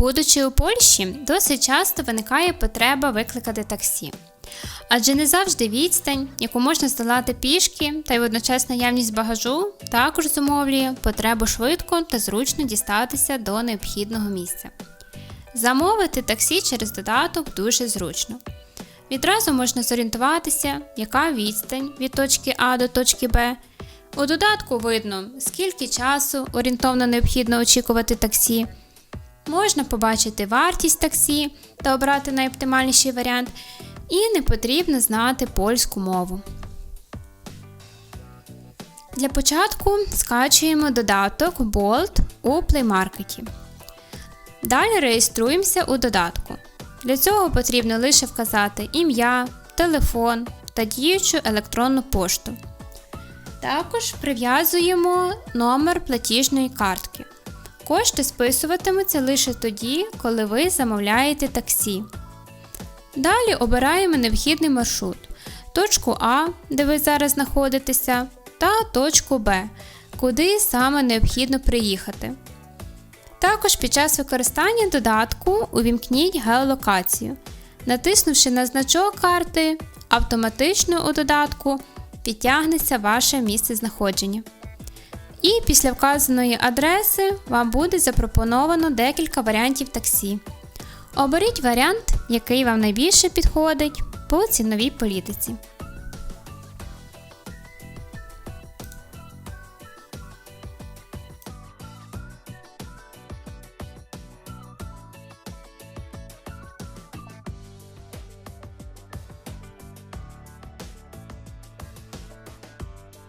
Будучи у Польщі, досить часто виникає потреба викликати таксі. Адже не завжди відстань, яку можна здолати пішки, та й водночас наявність багажу також зумовлює потребу швидко та зручно дістатися до необхідного місця. Замовити таксі через додаток дуже зручно. Відразу можна зорієнтуватися, яка відстань від точки А до точки Б. У додатку видно, скільки часу орієнтовно необхідно очікувати таксі. Можна побачити вартість таксі та обрати найоптимальніший варіант, і не потрібно знати польську мову. Для початку скачуємо додаток Bolt у Play Market. Далі реєструємося у додатку. Для цього потрібно лише вказати ім'я, телефон та діючу електронну пошту. Також прив'язуємо номер платіжної картки. Кошти списуватимуться лише тоді, коли ви замовляєте таксі. Далі обираємо необхідний маршрут, точку А, де ви зараз знаходитеся, та точку Б, куди саме необхідно приїхати. Також під час використання додатку увімкніть геолокацію. Натиснувши на значок карти, автоматично у додатку підтягнеться ваше місце знаходження. І після вказаної адреси вам буде запропоновано декілька варіантів таксі. Оберіть варіант, який вам найбільше підходить по ціновій політиці.